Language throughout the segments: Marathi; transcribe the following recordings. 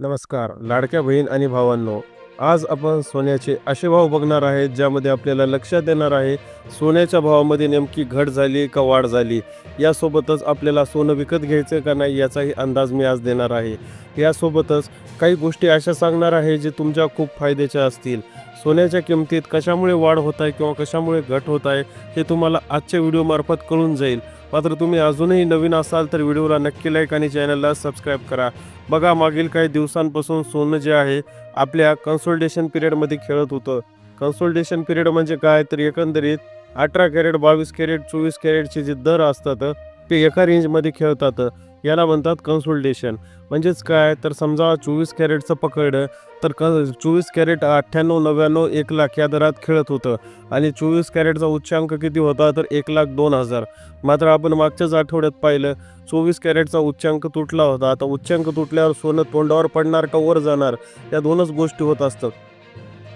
नमस्कार लाडक्या बहीण आणि भावांनो आज आपण सोन्याचे असे भाव बघणार आहेत ज्यामध्ये आपल्याला लक्षात येणार आहे सोन्याच्या भावामध्ये नेमकी घट झाली का वाढ झाली? यासोबतच आपल्याला सोनं विकत घ्यायचं का नाही याचाही अंदाज मी आज देणार आहे. यासोबतच काही गोष्टी अशा सांगणार आहे जे तुमच्या खूप फायद्याच्या असतील. सोन्याच्या किमतीत कशामुळे वाढ होत आहे किंवा कशामुळे घट होत आहे हे तुम्हाला आजच्या व्हिडिओमार्फत कळून जाईल. मात्र तुम्ही अजूनही नवीन असाल तर व्हिडिओला नक्की लाईक आणि चॅनलला सबस्क्राईब करा. बघा मागील काही दिवसांपासून सोनं जे आहे आपल्या कन्सोल्टेशन पिरियडमध्ये खेळत होतं. कन्सोल्टेशन पिरियड म्हणजे काय? तर एकंदरीत अठरा कॅरेट बावीस कॅरेट चोवीस कॅरेटचे जे दर असतात ते एका रेंजमध्ये खेळतात. याला म्हणतात कन्सोल्टेशन म्हणजेच काय? तर समजा चोवीस कॅरेटचं पकडलं तर क चोवीस कॅरेट अठ्ठ्याण्णव नव्याण्णव एक लाख या दरात खेळत होतं. आणि चोवीस कॅरेटचा उच्चांक किती होता? तर एक लाख दोन हजार. मात्र आपण मागच्याच आठवड्यात पाहिलं चोवीस कॅरेटचा उच्चांक तुटला होता. आता उच्चांक तुटल्यावर सोनं तोंडावर पडणार का? वर जाणार. या दोनच गोष्टी होत असतात.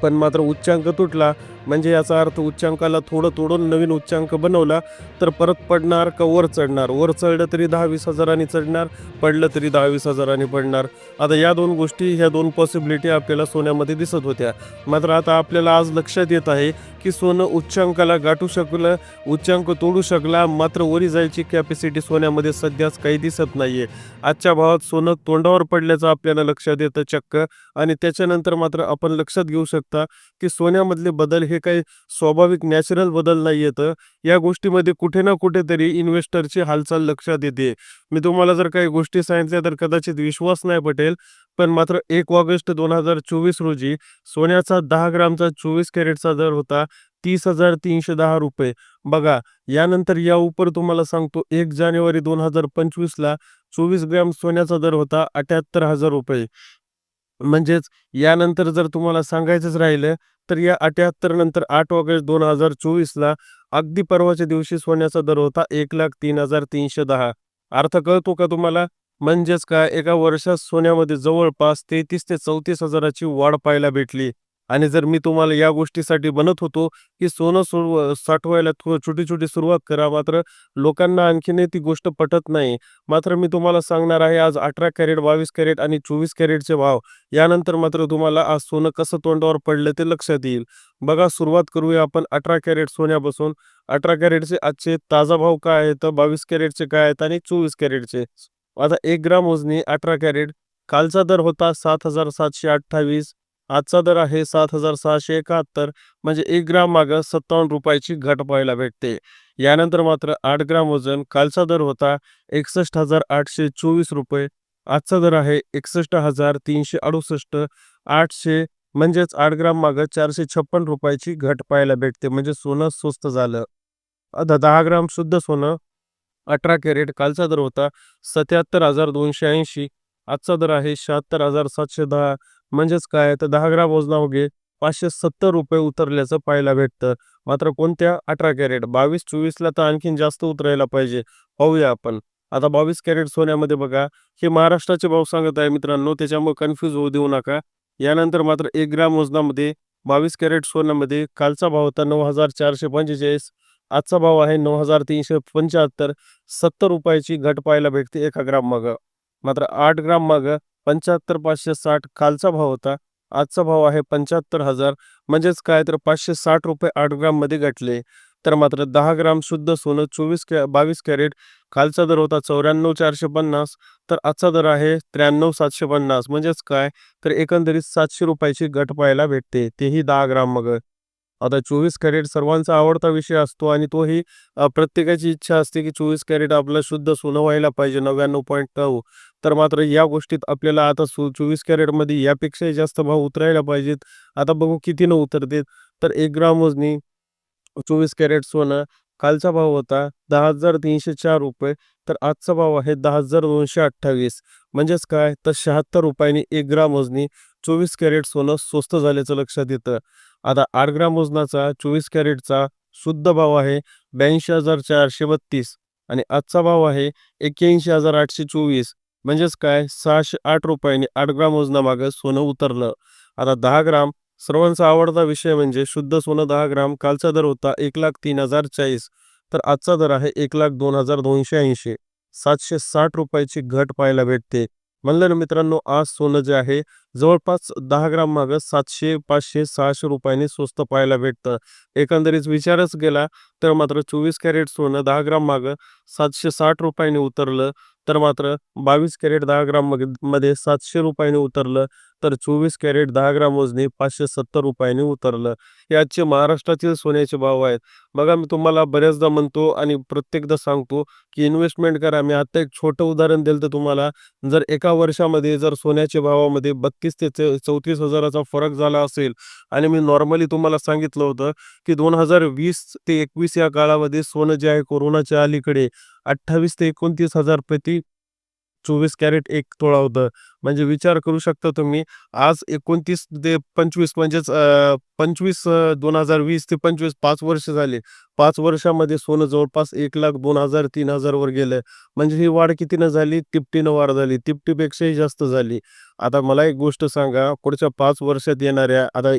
पण मात्र उच्चांक तुटला म्हणजे याचा अर्थ उच्चांकाला थोडं तोडून नवीन उच्चांक बनवला तर परत पडणार का वर चढणार? वर चढलं तरी दहा वीस हजारांनी चढणार पडलं तरी दहा वीस हजारांनी पडणार. आता या दोन गोष्टी ह्या दोन पॉसिबिलिटी आपल्याला सोन्यामध्ये दिसत होत्या. मात्र आता आपल्याला आज लक्षात येत आहे की सोनं उच्चांकाला गाठू शकलं उच्चांक तोडू शकला मात्र वरी जायची कॅपॅसिटी सोन्यामध्ये सध्याच काही दिसत नाहीये. आजच्या भावात सोनं तोंडावर पडल्याचं आपल्याला लक्षात येतं चक्क. आणि त्याच्यानंतर मात्र आपण लक्षात घेऊ शकता की सोन्यामधले बदल हे काही स्वाभाविक नॅचरल बदल नाही येतं. या गोष्टीमध्ये कुठे ना कुठेतरी इन्व्हेस्टरची हालचाल लक्षात येते. मी तुम्हाला जर काही गोष्टी सांगितल्या तर कदाचित विश्वास नाही पटेल पण मात्र एक ऑगस्ट दोन हजार चोवीस रोजी सोन्याचा दहा ग्रामचा चोवीस कॅरेटचा दर होता तीस हजार तीनशे दहा रुपये. बघा यानंतर या उपर तुम्हाला सांगतो एक जानेवारी दोन हजार पंचवीसला चोवीस ग्रॅम सोन्याचा दर होता अठ्याहत्तर हजार रुपये. म्हणजेच यानंतर जर तुम्हाला सांगायचंच राहिलं तर या अठ्याहत्तर नंतर आठ ऑगस्ट दोन हजार चोवीसला अगदी परवाच्या दिवशी सोन्याचा दर होता एक लाख तीन हजार तीनशे दहा. अर्थ कळतो का तुम्हाला? म्हणजेच काय? एका वर्षात सोन्यामध्ये जवळपास तेहतीस ते चौतीस हजाराची वाढ पाहायला भेटली. आणि जर मी तुम्हाला या गोष्टीसाठी बनत होतो की सोनं सुरव साठवायला छोटी छोटी सुरुवात करा. मात्र लोकांना आणखीनही ती गोष्ट पटत नाही. मात्र मी तुम्हाला सांगणार आहे आज अठरा कॅरेट बावीस कॅरेट आणि चोवीस कॅरेटचे भाव. यानंतर मात्र तुम्हाला आज सोनं कसं तोंडावर पडलं ते लक्षात येईल. बघा सुरुवात करूया आपण अठरा कॅरेट सोन्यापासून. अठरा कॅरेटचे आजचे ताजा भाव काय आहेत? बावीस कॅरेटचे काय आहेत? आणि चोवीस कॅरेटचे. आता एक ग्राम वजनी अठरा कॅरेट. कालचा दर होता सात हजार सातशे अठ्ठावीस. आजचा दर आहे सात हजार सहाशे एकाहत्तर. म्हणजे एक ग्राम मागं सत्तावन्न रुपयाची घट पाहायला भेटते. यानंतर मात्र आठ ग्राम वजन कालचा दर होता एकसष्ट हजार आठशे चोवीस रुपये. आजचा दर आहे एकसष्ट हजार तीनशे अडुसष्ट. आठशे म्हणजेच आठ ग्राम मागं चारशे छप्पन रुपयाची घट पाहायला भेटते. म्हणजे सोनं स्वस्त झालं. आता दहा ग्राम शुद्ध सोनं अठरा कॅरेट कालचा दर होता सत्याहत्तर हजार दोनशे ऐंशी. आजचा दर आहे शहात्तर हजार सातशे दहा. म्हणजेच काय? तर दहा ग्राम वजनामागे पाचशे सत्तर रुपये उतरल्याचं पाहायला भेटतं. मात्र कोणत्या अठरा कॅरेट? बावीस चोवीसला तर आणखीन जास्त उतरायला पाहिजे. पाहूया आपण. आता बावीस कॅरेट सोन्यामध्ये बघा. हे महाराष्ट्राचे भाव सांगत आहे मित्रांनो. त्याच्यामुळे कन्फ्यूज होऊ देऊ नका. यानंतर मात्र एक ग्राम वजनामध्ये बावीस कॅरेट सोन्यामध्ये कालचा भाव होता नऊ हजार चारशे पंचेचाळीस. आजचा भाव आहे नऊ हजार तीनशे पंच्याहत्तर. सत्तर रुपयाची घट पाहायला भेटते एका ग्राम मागं. मात्र आठ ग्राम मागं पंच्याहत्तर पाचशे साठ कालचा भाव होता. आजचा भाव आहे पंच्याहत्तर हजार. म्हणजेच काय तर पाचशे साठ रुपये आठ ग्राममध्ये घटले. तर मात्र दहा ग्राम शुद्ध सोनं चोवीस कॅ बावीस कॅरेट कालचा दर होता चौऱ्याण्णव चारशे पन्नास. तर आजचा दर आहे त्र्याण्णव सातशे पन्नास. म्हणजेच काय? तर एकंदरीत सातशे रुपयाची घट पाहायला भेटते. तेही दहा ग्राम मग. आता चोवीस कॅरेट सर्वांचा आवडता विषय असतो आणि तोही प्रत्येकाची इच्छा असते की चोवीस कॅरेट आपलं शुद्ध सोनं व्हायला पाहिजे नव्याण्णव पॉईंट नऊ. तर मात्र या गोष्टीत आपल्याला आता सो चोवीस कॅरेटमध्ये यापेक्षाही जास्त भाव उतरायला पाहिजेत. आता बघू कितीनं उतरते उतरतेत. तर एक ग्राम वजनी चोवीस कॅरेट सोनं कालचा भाव होता दहा हजार तीनशे चार रुपये. तर आजचा भाव आहे दहा हजार दोनशे अठ्ठावीस. म्हणजेच काय? तर शहात्तर रुपयांनी एक ग्राम वजनी चोवीस कॅरेट सोनं स्वस्त झाल्याचं लक्षात येतं. आता आठ ग्राम वजनाचा चोवीस कॅरेटचा शुद्ध भाव आहे ब्याऐंशी हजार चारशे बत्तीस आणि आजचा भाव आहे एक्क्याऐंशी हजार आठशे चोवीस. म्हणजेच काय? सहाशे आठ रुपयांनी आठ ग्राम वजनामागं सोनं उतरलं. आता दहा ग्राम सर्वांचा आवडता विषय म्हणजे शुद्ध सोनं दहा ग्राम कालचा दर होता एक लाख तीन हजार चाळीस. तर आजचा दर आहे एक लाख दोन हजार दोनशे ऐंशी. सातशे साठ रुपयाची घट पाहायला भेटते. म्हणलं ना मित्रांनो आज सोनं जे आहे जवळपास दहा ग्राम मागं सातशे पाचशे सहाशे रुपयांनी स्वस्त पाहायला भेटतं. एकंदरीत विचारच गेला तर मात्र चोवीस कॅरेट सोनं दहा ग्राम मागं सातशे साठ रुपयांनी उतरलं. तर मात्र बावीस कॅरेट दहा ग्राममध्ये सातशे रुपयांनी उतरलं. तर चोवीस कॅरेट दहा ग्राम वजनी पाचशे सत्तर रुपयांनी उतरलं. हे आजचे महाराष्ट्रातील सोन्याचे भाव आहेत. बघा मी तुम्हाला बऱ्याचदा म्हणतो आणि प्रत्येकदा सांगतो की इन्व्हेस्टमेंट करा. मी आता एक छोटं उदाहरण दिलं तर तुम्हाला. जर एका वर्षामध्ये जर सोन्याच्या भावामध्ये बत्तीस ते चौतीस हजाराचा फरक झाला असेल आणि मी नॉर्मली तुम्हाला सांगितलं होतं की दोन हजार वीस ते एकवीस या काळामध्ये सोनं जे आहे कोरोनाच्या अलीकडे अठ्ठावीस ते एकोणतीस हजार प्रति चोवीस कॅरेट एक तोळा होतं. म्हणजे विचार करू शकता तुम्ही आज एकोणतीस ते पंचवीस म्हणजेच पंचवीस दोन हजार वीस ते पंचवीस पाच वर्ष झाले. पाच वर्षामध्ये सोनं जवळपास एक लाख दोन हजार तीन हजारवर गेलं म्हणजे ही वाढ कितीनं झाली? तिपटीनं वाढ झाली. तिपटीपेक्षाही जास्त झाली. आता मला एक गोष्ट सांगा. पुढच्या पाच वर्षात येणाऱ्या आता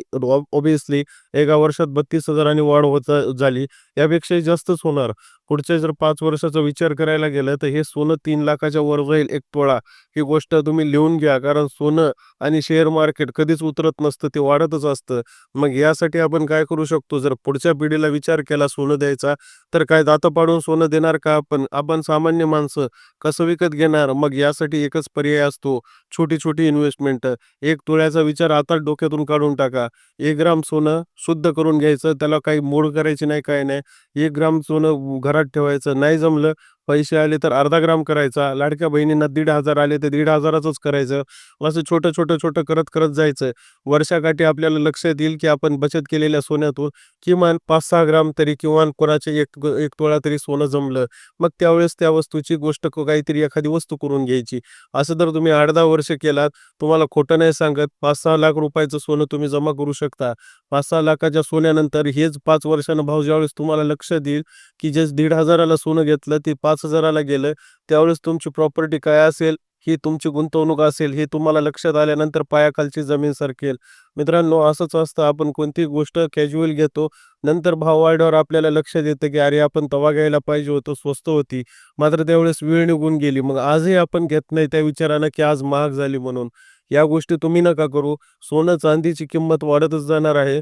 ओबियसली एका वर्षात बत्तीस हजारांनी वाढ होत झाली. यापेक्षाही जास्तच होणार. पुढच्या जर पाच वर्षाचा विचार करायला गेलं तर हे सोनं तीन लाखाच्या वर जाईल एक तोळा ही गोष्ट तुम्ही लिहून घ्या. कारण सोनं आणि शेअर मार्केट कधीच उतरत नसतं. ते वाढतच असतं. मग यासाठी आपण काय करू शकतो? जर पुढच्या पिढीला विचार केला सोनं द्यायचा तर काय दातं पाडून सोनं देणार का आपण? आपण सामान्य माणसं कसं विकत घेणार? मग यासाठी एकच पर्याय असतो छोटी छोटी इन्व्हेस्टमेंट एक तुळ्याचा विचार आता डोक्यातून काढून टाका. एक ग्राम सोनं शुद्ध करून घ्यायचं त्याला काही मोड करायची नाही काय नाही. एक ग्राम सोनं घरात ठेवायचं. नाही जमलं पैसे आले तर अर्धा ग्राम करायचा लाडक्या बहिणींना दीड हजार आले तर दीड हजाराचंच करायचं. असं छोटं छोटं छोटं करत करत जायचं. वर्षाकाठी आपल्याला लक्षात येईल की आपण बचत केलेल्या सोन्यातून किमान पाच सहा ग्राम तरी किंवा कोणाचे एक एक तोळा तरी सोनं जमलं. मग त्यावेळेस त्या वस्तूची गोष्ट काहीतरी एखादी वस्तू करून घ्यायची. असं जर तुम्ही आठ दहा वर्ष केलात तुम्हाला खोटं नाही सांगत. पाच सहा लाख रुपयाचं सोनं तुम्ही जमा करू शकता. पाच सहा लाखाच्या सोन्यानंतर हेच पाच वर्षानं भाव ज्यावेळेस तुम्हाला लक्ष देईल की जे दीड हजाराला सोनं घेतलं ते पाच पाच हजाराला गेलं त्यावेळेस तुमची प्रॉपर्टी काय असेल ही तुमची गुंतवणूक असेल हे तुम्हाला लक्षात आल्यानंतर पायाखालची जमीन सरकेल. मित्रांनो असंच असतं आपण कोणतीही गोष्ट कॅज्युअल घेतो नंतर भाव वाढल्यावर आपल्याला लक्षात येतं की अरे आपण तवा घ्यायला पाहिजे होतो स्वस्त होती. मात्र त्यावेळेस वेळ निघून गेली. मग आजही आपण घेत नाही त्या विचारानं की आज महाग झाली म्हणून. या गोष्टी तुम्ही नका करू. सोनं चांदीची किंमत वाढतच जाणार आहे.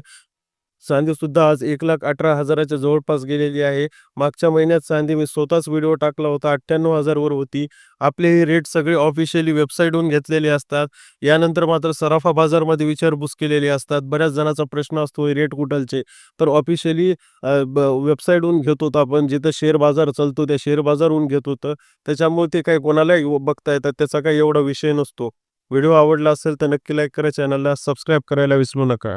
चांदी सुद्धा आज एक लाख अठरा हजाराच्या जवळपास गेलेली आहे. मागच्या महिन्यात चांदी मी स्वतःच व्हिडिओ टाकला होता अठ्ठ्याण्णव हजारवर होती. आपले हे रेट सगळे ऑफिशियली वेबसाईटहून घेतलेले असतात. यानंतर मात्र सराफा बाजारमध्ये विचारपूस केलेली असतात. बऱ्याच जणांचा प्रश्न असतो हे रेट कुठलचे? तर ऑफिशियली वेबसाईटहून घेत होतो आपण जिथं शेअर बाजार चालतो त्या शेअर बाजारहून घेत होतं. त्याच्यामुळे ते काही कोणालाही बघता येतात त्याचा काही एवढा विषय नसतो. व्हिडिओ आवडला असेल तर नक्की लाईक करा चॅनलला सबस्क्राईब करायला विसरू नका.